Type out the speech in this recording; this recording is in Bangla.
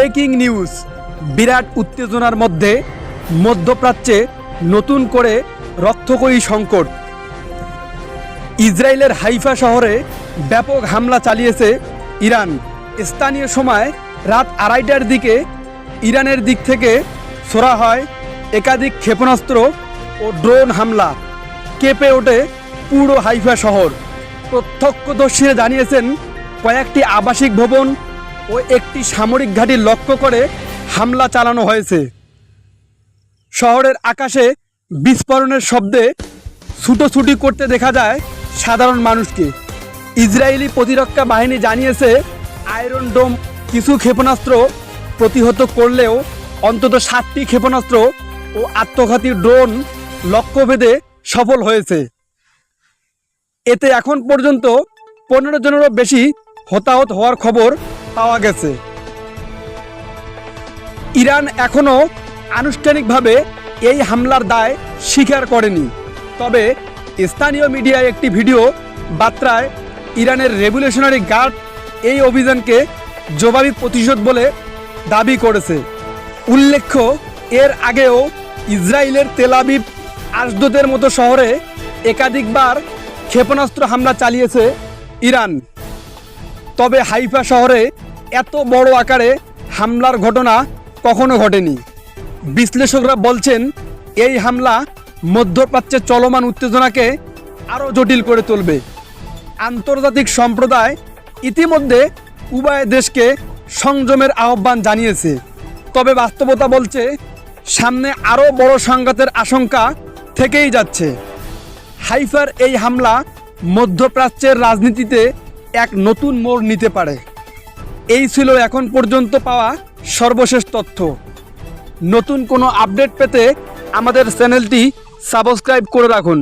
Breaking news. বিরাট উত্তেজনার মধ্যে মধ্যপ্রাচ্যে নতুন করে রক্তকয়ী সংকট। ইসরায়েলের হাইফা শহরে ব্যাপক হামলা চালিয়েছে ইরান। স্থানীয় সময় রাত আড়াইটার দিকে ইরানের দিক থেকে ছোড়া হয় একাধিক ক্ষেপণাস্ত্র ও ড্রোন হামলা। কেঁপে ওঠে পুরো হাইফা শহর। প্রত্যক্ষদর্শীরা জানিয়েছেন, কয়েকটি আবাসিক ভবন ও একটি সামরিক ঘাঁটি লক্ষ্য করে হামলা চালানো হয়েছে। শহরের আকাশে বিস্ফোরণের শব্দে ছুটোছুটি করতে দেখা যায় সাধারণ মানুষকে। ইসরায়েলি প্রতিরক্ষা বাহিনী জানিয়েছে, আয়রন ডোম কিছু ক্ষেপণাস্ত্র প্রতিহত করলেও অন্তত সাতটি ক্ষেপণাস্ত্র ও আত্মঘাতী ড্রোন লক্ষ্যভেদে সফল হয়েছে। এতে এখন পর্যন্ত পনেরো জনেরও বেশি হতাহত হওয়ার খবর পাওয়া গেছে। ইরান এখনও আনুষ্ঠানিকভাবে এই হামলার দায় স্বীকার করেনি। তবে স্থানীয় মিডিয়ায় একটি ভিডিও বার্তায় ইরানের রেভলিউশনারি গার্ড এই অভিযানকে জবাবি প্রতিশোধ বলে দাবি করেছে। উল্লেখ্য, এর আগেও ইসরায়েলের তেলাবিব আশদোদের মতো শহরে একাধিকবার ক্ষেপণাস্ত্র হামলা চালিয়েছে ইরান। তবে হাইফা শহরে এত বড় আকারে হামলার ঘটনা কখনো ঘটেনি। বিশ্লেষকরা বলছেন, এই হামলা মধ্যপ্রাচ্যের চলমান উত্তেজনাকে আরও জটিল করে তুলবে। আন্তর্জাতিক সম্প্রদায় ইতিমধ্যে উভয় দেশকে সংযমের আহ্বান জানিয়েছে। তবে বাস্তবতা বলছে, সামনে আরও বড় সংঘাতের আশঙ্কা থেকেই যাচ্ছে। হাইফার এই হামলা মধ্যপ্রাচ্যের রাজনীতিতে এক নতুন মোড় নিতে পারে। এই ছিল এখন পর্যন্ত পাওয়া সর্বশেষ তথ্য। নতুন কোনো আপডেট পেতে আমাদের চ্যানেলটি সাবস্ক্রাইব করে রাখুন।